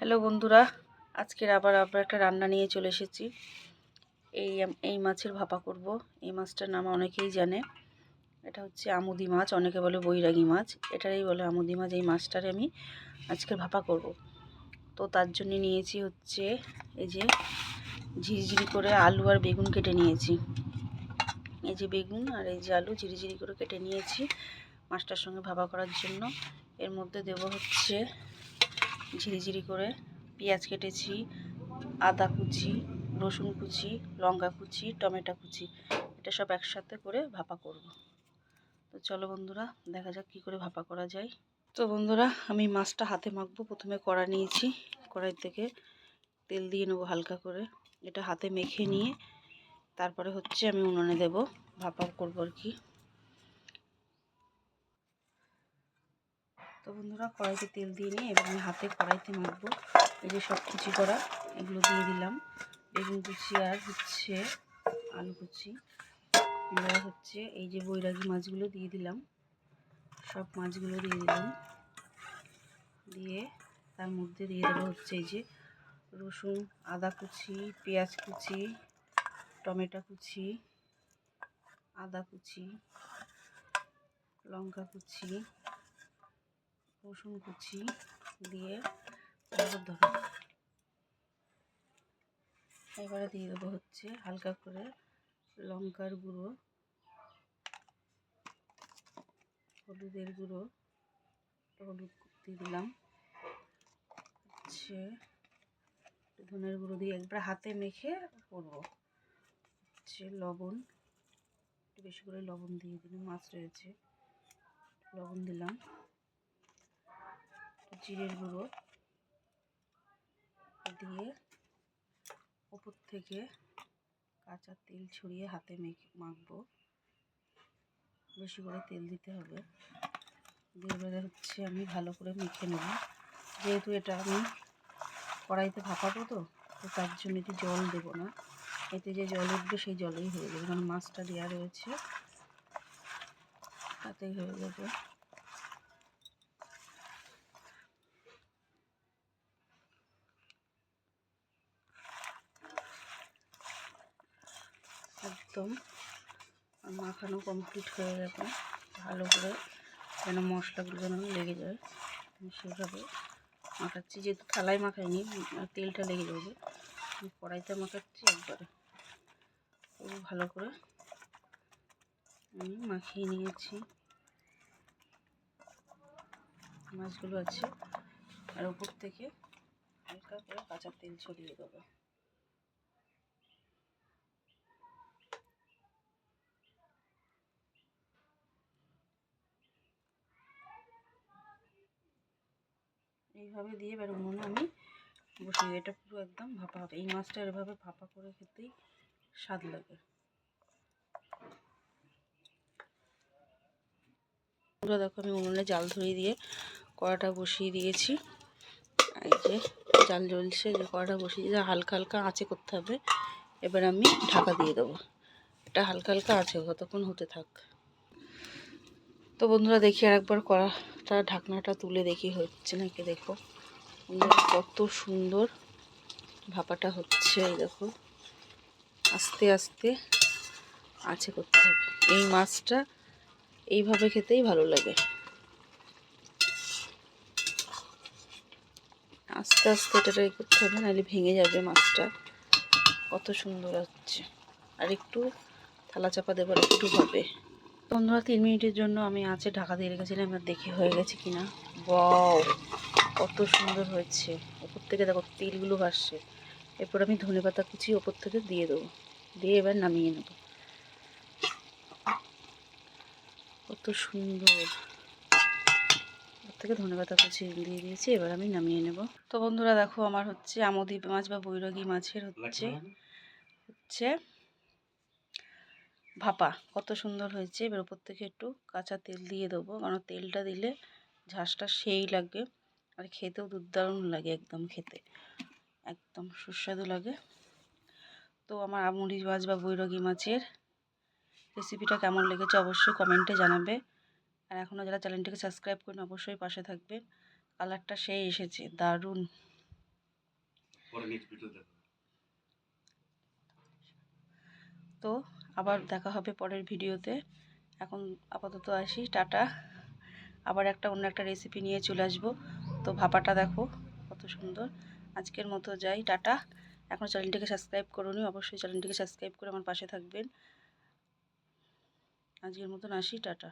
Hello বন্ধুরা, আজকের আবার আবার একটা রান্না নিয়ে চলে এসেছি। এই এই মাছের ভাপা করব। এই মাছটার নাম অনেকেই জানে। এটা হচ্ছে আমুদি মাছ, অনেকে বলে বৈরাগী মাছ। এটারই বলে আমুদি মাছ, এই মাছটারে আমি আজকে ভাপা করব। তো তার জন্য নিয়েছি হচ্ছে এই যে ঝিরিঝিরি করে আলু আর বেগুন কেটে নিয়েছি। এই যে বেগুন আর এই যে আলু ঝিরিঝিরি করে কেটে নিয়েছি মাছটার সঙ্গে ভাপা করার জন্য। এর মধ্যে দেব হচ্ছে ঝিরিঝিরি করে পেঁয়াজ কেটেছি, আদা কুচি, রসুন কুচি, লঙ্কা কুচি, টমেটো কুচি, এটা সব একসাথে করে ভাপা করব। তো চলো বন্ধুরা, দেখা যাক কী করে ভাপা করা যায়। তো বন্ধুরা, আমি মাছটা হাতে মাখবো, প্রথমে কড়া নিয়েছি। কড়াই থেকে তেল দিয়ে নেব হালকা করে। এটা হাতে মেখে নিয়ে তারপরে হচ্ছে আমি উনুনে দেব। ভাপা করব আর কি। তো বন্ধুরা, কড়াইতে তেল দিয়ে নিয়ে আমি হাতে কড়াইতে মাখবো। এই যে সব কুচি করা, এগুলো দিয়ে দিলাম। বেগুন কুচি আর হচ্ছে আলু কুচি, এবার হচ্ছে এই যে বৈরাগী মাছগুলো দিয়ে দিলাম। সব মাছগুলো দিয়ে দিলাম। দিয়ে তার মধ্যে দিয়ে দেবো হচ্ছে এই যে রসুন, আদা কুচি, পেঁয়াজ কুচি, টমেটো কুচি, আদা কুচি, লঙ্কা কুচি রসুন কুচি দিয়ে তারপর ধরো এবারে দিয়ে দেবো হচ্ছে হালকা করে লঙ্কার গুঁড়ো, হলুদের গুঁড়ো, হলুদ দিয়ে দিলাম। হচ্ছে ধনের গুঁড়ো দিয়ে একবার হাতে মেখে করব। হচ্ছে লবণ, একটু বেশি করে লবণ দিয়ে দিলাম, মাছ রয়েছে, লবণ দিলাম। জিরের গুঁড়ো দিয়ে উপর থেকে কাঁচা তেল ছড়িয়ে হাতে মেখে মাখবো। বেশি করে তেল দিতে হবে। দিয়ে এবারে হচ্ছে আমি ভালো করে মেখে নেব। যেহেতু এটা আমি কড়াইতে ভাপাবো তো তো তার জন্য একটু জল দেব না। এতে যে জল উঠবে সেই জলেই হয়ে যাবে, কারণ মাছটা দেওয়া রয়েছে। তাতেই হয়ে যাবে। একদম। মাখানো কমপ্লিট হয়ে গেছে। ভালো করে যেন মশলাগুলো যেন লেগে যায়। সেভাবে মাখাচ্ছি। যেহেতু থালায় মাখাইনি তেলটা লেগে যাবে কড়াইতে মাখাচ্ছি একবারে। ভালো করে আমি মাখিয়ে নিয়েছি। মাছগুলো আছে। আর উপর থেকে হালকা করে কাঁচা তেল ছড়িয়ে দেবো। এইভাবে দিয়ে এবার উনুনে আমি বসিয়ে এটা পুরো একদম ভাপা হবে। এই মাছটা এভাবে ভাপা করে খেতেই স্বাদ লাগে। পুরো দেখো আমি উনুনে জাল ধরিয়ে দিয়ে কড়াটা বসিয়ে দিয়েছি। এই যে জাল জ্বলছে যে কড়াটা বসিয়ে দিয়ে হালকা হালকা আঁচে করতে হবে। এবার আমি ঢাকা দিয়ে দেবো। এটা হালকা হালকা আছে কতক্ষণ হতে থাক। তো বন্ধুরা, দেখি আর একবার কড়াটা ঢাকনাটা তুলে দেখি হচ্ছে নাকি দেখো। কত সুন্দর ভাপাটা হচ্ছে এই দেখো। আস্তে আস্তে আছে করতে হবে। এই মাছটা এইভাবে খেতেই ভালো লাগে। আস্তে আস্তে এটা করতে হবে, নাহলে ভেঙে যাবে মাছটা। কত সুন্দর হচ্ছে। আর একটু থালা চাপা দেবার একটু হবে। বন্ধুরা তিন মিনিটের জন্য আমি আছে ঢাকা দিয়ে রেখেছিলাম এবার দেখে হয়ে গেছে কিনা। বাও কত সুন্দর হয়েছে। ওপর থেকে দেখো তেলগুলো ভাসছে। এরপর আমি ধনে পাতা কুচি ওপর থেকে দিয়ে দেবো। দিয়ে এবার নামিয়ে নেব। কত সুন্দর। থেকে ধনে পাতা কুচি দিয়ে দিয়েছি এবার আমি নামিয়ে নেব। তো বন্ধুরা দেখো আমার হচ্ছে আমদি মাছ বা বৈরগী মাছের হচ্ছে হচ্ছে ভাপা কত সুন্দর হয়েছে। এবার উপর থেকে একটু কাঁচা তেল দিয়ে দেবো কারণ তেলটা দিলে ঝাঁসটা সেই লাগবে আর খেতেও দুর্দারুণ লাগে একদম খেতে। একদম সুস্বাদু লাগে। তো আমার আমুরি মাছ বা বৈরগী মাছের রেসিপিটা কেমন লেগেছে অবশ্যই কমেন্টে জানাবে। আর এখনও যারা চ্যানেলটিকে সাবস্ক্রাইব করেন অবশ্যই পাশে থাকবে কালারটা সেই এসেছে দারুণ। তো আবার দেখা হবে পরের ভিডিওতে। এখন আপাতত আসি, টাটা। আবার একটা অন্য একটা রেসিপি নিয়ে চলে আসব। তো ভাপাটা দেখো, কত সুন্দর। আজকের মতো যাই, টাটা। এখন চ্যানেলটিকে সাবস্ক্রাইব করুন, অবশ্যই চ্যানেলটিকে সাবস্ক্রাইব করে আমার পাশে থাকবেন। আজকের মতন আসি, টাটা।